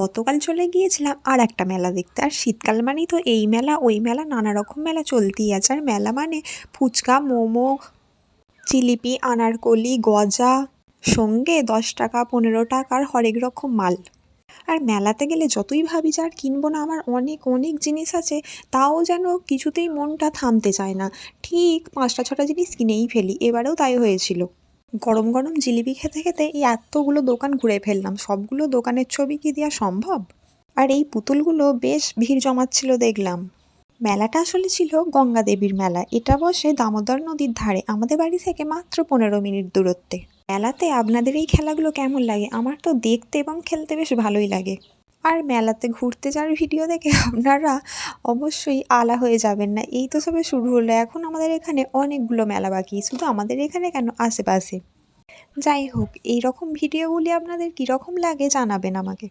গতকাল চলে গিয়েছিলাম আর একটা মেলা দেখতে। আর শীতকাল মানেই তো এই মেলা, ওই মেলা নানা রকম মেলা চলতেই আছে। আর মেলা মানে ফুচকা, মোমো, জিলিপি, আনারকলি, গজা, সঙ্গে দশ টাকা, পনেরো টাকার হরেক রকম মাল। আর মেলাতে গেলে যতই ভাবি যে আর কিনবো না, আমার অনেক অনেক জিনিস আছে, তাও যেন কিছুতেই মনটা থামতে চায় না। ঠিক পাঁচটা, ছটা জিনিস কিনেই ফেলি, এবারেও তাই হয়েছিল। গরম গরম জিলিপি খেতে খেতে এই এতগুলো দোকান ঘুরে ফেললাম। সবগুলো দোকানের ছবি কি দেওয়া সম্ভব? আর এই পুতুলগুলো বেশ ভিড় জমাচ্ছিল দেখলাম। মেলাটা আসলে ছিল গঙ্গা দেবীর মেলা। এটা বসে দামোদর নদীর ধারে। আমাদের বাড়ি থেকে মাত্র পনেরো মিনিট দূরত্বে। মেলাতে আপনাদের এই খেলাগুলো কেমন লাগে? আমার তো দেখতে এবং খেলতে বেশ ভালোই লাগে। আর মেলাতে ঘুরতে যাওয়ার ভিডিও দেখে আপনারা অবশ্যই আলা হয়ে যাবেন না। এই তো সবে শুরু হলো, এখন আমাদের এখানে অনেকগুলো মেলা বাকি, শুধু আমাদের এখানে কেন? আশেপাশে। যাই হোক এই রকম ভিডিওগুলি আপনাদের কীরকম লাগে জানাবেন আমাকে।